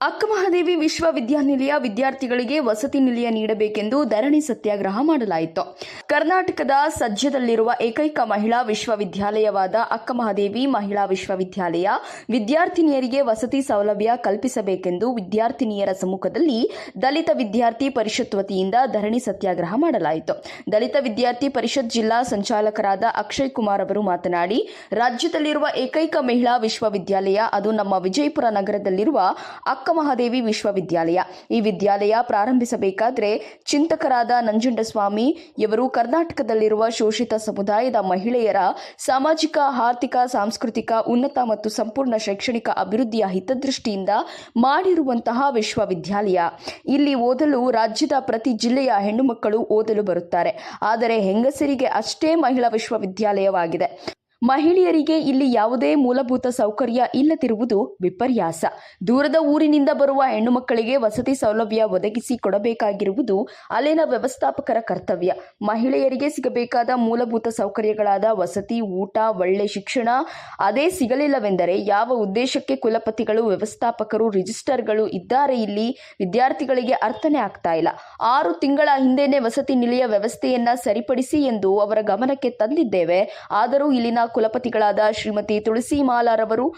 ಅಕ್ಕಮಹಾದೇವಿ ವಿಶ್ವವಿದ್ಯಾನಿಲಯ ವಿದ್ಯಾರ್ಥಿಗಳಿಗೆ ವಸತಿ ನಿಲಯ ನೀಡಬೇಕೆಂದು ಧರಣಿ ಸತ್ಯಾಗ್ರಹ ಮಾಡಲಾಯಿತು. ಕರ್ನಾಟಕದ ಸಜ್ಜದಲ್ಲಿರುವ ಏಕೈಕ ಮಹಿಳಾ ವಿಶ್ವವಿದ್ಯಾಲಯವಾದ ಅಕ್ಕಮಹಾದೇವಿ ಮಹಿಳಾ ವಿಶ್ವವಿದ್ಯಾಲಯ ವಿದ್ಯಾರ್ಥಿನಿಯರಿಗೆ ವಸತಿ ಸೌಲಭ್ಯ ಕಲ್ಪಿಸಬೇಕೆಂದು ವಿದ್ಯಾರ್ಥಿನಿಯರ ಸಮ್ಮುಖದಲ್ಲಿ ದಲಿತ ವಿದ್ಯಾರ್ಥಿ ಪರಿಷತ್ ವತಿಯಿಂದ ಧರಣಿ ಸತ್ಯಾಗ್ರಹ ಮಾಡಲಾಯಿತು. ದಲಿತ ವಿದ್ಯಾರ್ಥಿ ಪರಿಷತ್ ಜಿಲ್ಲಾ ಸಂಚಾಲಕರಾದ ಅಕ್ಷಯ್ ಕುಮಾರ್ ಅವರು ಮಾತನಾಡಿ, ರಾಜ್ಯದಲ್ಲಿರುವ ಏಕೈಕ ಮಹಿಳಾ ವಿಶ್ವವಿದ್ಯಾಲಯ, ಅದು ನಮ್ಮ ವಿಜಯಪುರ ನಗರದಲ್ಲಿರುವ ಅಕ್ಕಮಹಾದೇವಿ ವಿಶ್ವವಿದ್ಯಾಲಯ. ಈ ವಿದ್ಯಾಲಯ ಪ್ರಾರಂಭಿಸಬೇಕಾದ್ರೆ ಚಿಂತಕರಾದ ನಂಜುಂಡಸ್ವಾಮಿ ಇವರು ಕರ್ನಾಟಕದಲ್ಲಿರುವ ಶೋಷಿತ ಸಮುದಾಯದ ಮಹಿಳೆಯರ ಸಾಮಾಜಿಕ, ಆರ್ಥಿಕ, ಸಾಂಸ್ಕೃತಿಕ ಉನ್ನತ ಮತ್ತು ಸಂಪೂರ್ಣ ಶೈಕ್ಷಣಿಕ ಅಭಿವೃದ್ಧಿಯ ಹಿತದೃಷ್ಟಿಯಿಂದ ಮಾಡಿರುವಂತಹ ವಿಶ್ವವಿದ್ಯಾಲಯ. ಇಲ್ಲಿ ಓದಲು ರಾಜ್ಯದ ಪ್ರತಿ ಜಿಲ್ಲೆಯ ಹೆಣ್ಣು ಮಕ್ಕಳು ಓದಲು ಬರುತ್ತಾರೆ. ಆದರೆ ಹೆಂಗಸರಿಗೆ ಅಷ್ಟೇ ಮಹಿಳಾ ವಿಶ್ವವಿದ್ಯಾಲಯವಾಗಿದೆ. ಮಹಿಳೆಯರಿಗೆ ಇಲ್ಲಿ ಯಾವುದೇ ಮೂಲಭೂತ ಸೌಕರ್ಯ ಇಲ್ಲದಿರುವುದು ವಿಪರ್ಯಾಸ. ದೂರದ ಊರಿನಿಂದ ಬರುವ ಹೆಣ್ಣು ಮಕ್ಕಳಿಗೆ ವಸತಿ ಸೌಲಭ್ಯ ಒದಗಿಸಿ ಕೊಡಬೇಕಾಗಿರುವುದು ಅಲ್ಲಿನ ವ್ಯವಸ್ಥಾಪಕರ ಕರ್ತವ್ಯ. ಮಹಿಳೆಯರಿಗೆ ಸಿಗಬೇಕಾದ ಮೂಲಭೂತ ಸೌಕರ್ಯಗಳಾದ ವಸತಿ, ಊಟ, ಒಳ್ಳೆ ಶಿಕ್ಷಣ, ಅದೇ ಸಿಗಲಿಲ್ಲವೆಂದರೆ ಯಾವ ಉದ್ದೇಶಕ್ಕೆ ಕುಲಪತಿಗಳು, ವ್ಯವಸ್ಥಾಪಕರು, ರಿಜಿಸ್ಟರ್ಗಳು ಇದ್ದಾರೆ ಇಲ್ಲಿ ವಿದ್ಯಾರ್ಥಿಗಳಿಗೆ ಅರ್ಥನೇ ಆಗ್ತಾ ಇಲ್ಲ. ಆರು ತಿಂಗಳ ಹಿಂದೆನೆ ವಸತಿ ನಿಲಯ ವ್ಯವಸ್ಥೆಯನ್ನ ಸರಿಪಡಿಸಿ ಎಂದು ಅವರ ಗಮನಕ್ಕೆ ತಂದಿದ್ದೇವೆ. ಆದರೂ ಇಲ್ಲಿನ ಕುಲಪತಿಗಳಾದ ಶ್ರೀಮತಿ ತುಳಸಿ ಮಾಲಾರವರು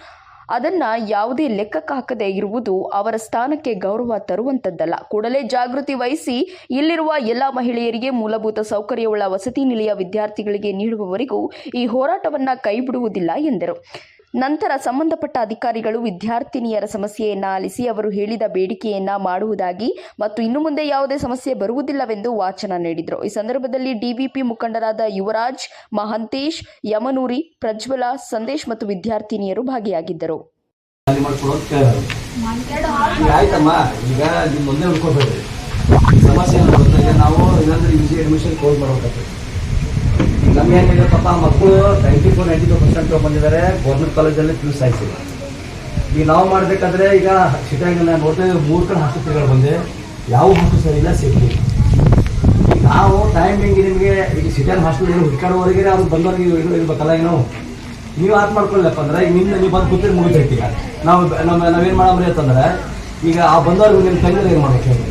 ಅದನ್ನ ಯಾವುದೇ ಲೆಕ್ಕಕ್ಕೆ ಹಾಕದೆ ಇರುವುದು ಅವರ ಸ್ಥಾನಕ್ಕೆ ಗೌರವ ತರುವಂತದ್ದಲ್ಲ. ಕೂಡಲೇ ಜಾಗೃತಿ ವಹಿಸಿ ಇಲ್ಲಿರುವ ಎಲ್ಲ ಮಹಿಳೆಯರಿಗೆ ಮೂಲಭೂತ ಸೌಕರ್ಯವುಳ್ಳ ವಸತಿ ನಿಲಯ ವಿದ್ಯಾರ್ಥಿಗಳಿಗೆ ನೀಡುವವರೆಗೂ ಈ ಹೋರಾಟವನ್ನ ಕೈಬಿಡುವುದಿಲ್ಲ ಎಂದರು. ನಂತರ ಸಂಬಂಧಪಟ್ಟ ಅಧಿಕಾರಿಗಳು ವಿದ್ಯಾರ್ಥಿನಿಯರ ಸಮಸ್ಯೆಯನ್ನ ಆಲಿಸಿ ಅವರು ಹೇಳಿದ ಬೇಡಿಕೆಯನ್ನ ಮಾಡುವುದಾಗಿ ಮತ್ತು ಇನ್ನು ಮುಂದೆ ಯಾವುದೇ ಸಮಸ್ಯೆ ಬರುವುದಿಲ್ಲವೆಂದು ವಾಚನ ನೀಡಿದರು. ಈ ಸಂದರ್ಭದಲ್ಲಿ ಡಿವಿಪಿ ಮುಖಂಡರಾದ ಯುವರಾಜ್ ಮಹಂತೇಶ್ ಯಮನೂರಿ ಪ್ರಜ್ವಲ ಸಂದೇಶ್ ಮತ್ತು ವಿದ್ಯಾರ್ಥಿನಿಯರು ಭಾಗಿಯಾಗಿದ್ದರು. ಸಮಸ್ಯೆ ಏನು ನಾವು ಏನಾದ್ರೂ ಯು ಜಿ ಅಡ್ಮಿಷನ್ ಕ್ಲೋಸ್ ಮಾಡ್ಬೇಕಾಗ್ತದೆ. ಈಗ ನಮ್ಗೆ ಏನಿದೆ ಪಾಪ ಮಕ್ಕಳು ninety four ninety two percent ಬಂದಿದ್ದಾರೆ. ಗೌರ್ಮೆಂಟ್ ಕಾಲೇಜಲ್ಲಿ ಪಿ ಯು ಸೈನ್ಸ್ ಈಗ ನಾವು ಮಾಡಬೇಕಾದ್ರೆ ಈಗ ಸಿಟಿಯಾಗಿ ನೋಡ್ತೇವೆ ಮೂರು ಕಡೆ ಆಸ್ಪತ್ರೆಗಳು ಬಂದೆ ಯಾವ ಹಾಸ್ಟೆಲ್ ಸರಿ ಇಲ್ಲ ಸೇಫ್ಟಿ ನಾವು ಟೈಮಿಂಗ್ ನಿಮಗೆ, ಈಗ ಸಿಟಿಯಲ್ಲಿ ಹಾಸ್ಟೆಲ್ ಹುಡ್ಕಾಡೋವರೆಗೆ ಅವ್ರು ಬಂದವರಿಗೆ ಇರ್ಬೇಕಲ್ಲ ಏನು? ನಾವು ಆತ್ ಮಾಡ್ಕೊಳ್ಳಪ್ಪ ಅಂದ್ರೆ, ಈಗ ನಿನ್ನ ನೀವು ಬಂದು ಕೂತ್ರೆ ಮುಗಿದೈತಿ ಈಗ. ನಾವು ನಮ್ಮ, ನಾವೇನು ಮಾಡಮ್ರಿ ಅಂತಂದ್ರೆ, ಈಗ ಆ ಬಂದವ್ರಿಗೆ ನಿಮ್ಮ ತಂಗಿದ್ರೆ ಏನು ಮಾಡ್ಬೇಕು?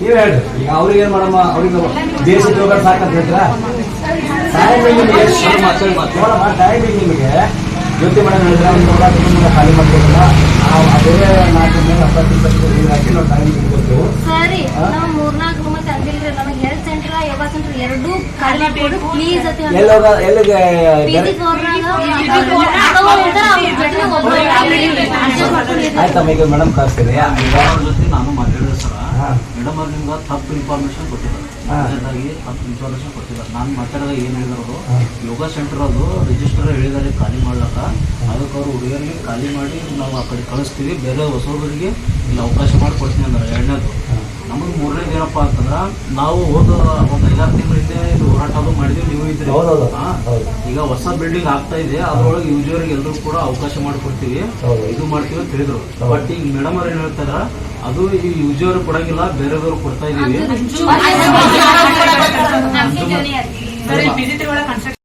ನೀವು ಹೇಳಿ ಈಗ ಅವ್ರಿಗೆ ಏನು ಮಾಡಮ್ಮ? ಅವ್ರಿಗೆ ದೇಶದ ಯೋಗ ಸಾಕಂತ ಹೇಳ್ತೀರಾ? ನಿಮಗೆ ಹೇಳಿದ್ರೆ ಒಂದು ನೂರ ಖಾಲಿ ಮಾಡ್ಕೊಡಲ್ಲ. ನಾವು ಅದೇ ನಾಲ್ಕು ದಿನ ಹತ್ತತ್ತು ಇಪ್ಪತ್ತು ನೀರು ಹಾಕಿ ನಾವು ಖಾಲಿ ಸರಿ? ನಾವು ಮೂರ್ನಾಲ್ಕು ರೂಮ್ ತಂದಿಲ್ರಿ ನಮಗೆ ಹೆಲ್ತ್ ಸೆಂಟರ್ ಯೋಗ ಸೆಂಟರ್ ಎರಡೂ ಖಾಲಿ ಕೊಡು ಪ್ಲೀಸ್ ಅಂತ ಎಲ್ಲೋಗ ಆಯ್ತಮ್ಮ ಈಗ ಮೇಡಮ್ ಕಳಿಸ್ತೀನಿ ಈಗ ಜೊತೆ ನಾನು ಹಾ. ಮೇಡಮ್ ಅವ್ರು ನಿಮ್ಗೆ ತಪ್ಪು ಇನ್ಫಾರ್ಮೇಶನ್ ಕೊಟ್ಟಿದ್ದಾರೆ. ಮೊದಲನೇದಾಗಿ ತಪ್ಪು ಇನ್ಫಾರ್ಮೇಶನ್ ಕೊಟ್ಟಿದ್ದಾರೆ. ನಾನು ಮಾತಾಡಿದಾಗ ಏನು ಹೇಳಿದ್ರು. ಯೋಗ ಸೆಂಟರ್ ಅದು ರಿಜಿಸ್ಟರ್ ಹೇಳಿದ್ದಾರೆ ಖಾಲಿ ಮಾಡ್ಲಕ್ಕ. ಅದಕ್ಕೆ ಅವರು ಹುಡುಗರಿಗೆ ಖಾಲಿ ಮಾಡಿ ನಾವು ಆ ಕಡೆ ಕಳಿಸ್ತೀವಿ. ಬೇರೆ ಹೊಸಬರಿಗೆ ಇಲ್ಲಿ ಅವಕಾಶ ಮಾಡಿ ಕೊಡ್ತೀನಿ ಅಂದ್ರೆ. ಎರಡನೇದು. ನಮಗೆ ಮೂರನೇ ಏನಪ್ಪ ಅಂತಂದ್ರೆ ನಾವು ಹೋದ ಒಂದು ಐದಾರು ತಿಂಗಳ ಹಿಂದೆ ಇದು ಹೋರಾಟ ಅದು ಮಾಡಿದ್ವಿ ನೀವು ಇದ್ರಿ ಹೌದೌದು. ಹಾ. ಹೌದು. ಈಗ ಹೊಸ ಬಿಲ್ಡಿಂಗ್ ಆಗ್ತಾ ಇದೆ ಅದ್ರೊಳಗೆ ಯೂಸಿಯವ್ರಿಗೆ ಎಲ್ಲರೂ ಕೂಡ ಅವಕಾಶ ಮಾಡಿಕೊಡ್ತೀವಿ ಹೌದು. ಇದು ಮಾಡ್ತೀವಿ ಅಂತ ಹೇಳಿದ್ರು ಹೌದು. ಬಟ್ ಈಗ ಮೇಡಮ್ ಅವ್ರು ಏನ್ ಹೇಳ್ತಾರ ಅದು ಈ ಯೂಸಿಯವ್ರು ಕೊಡಂಗಿಲ್ಲ ಬೇರೆದವ್ರು ಕೊಡ್ತಾ ಇದೀವಿ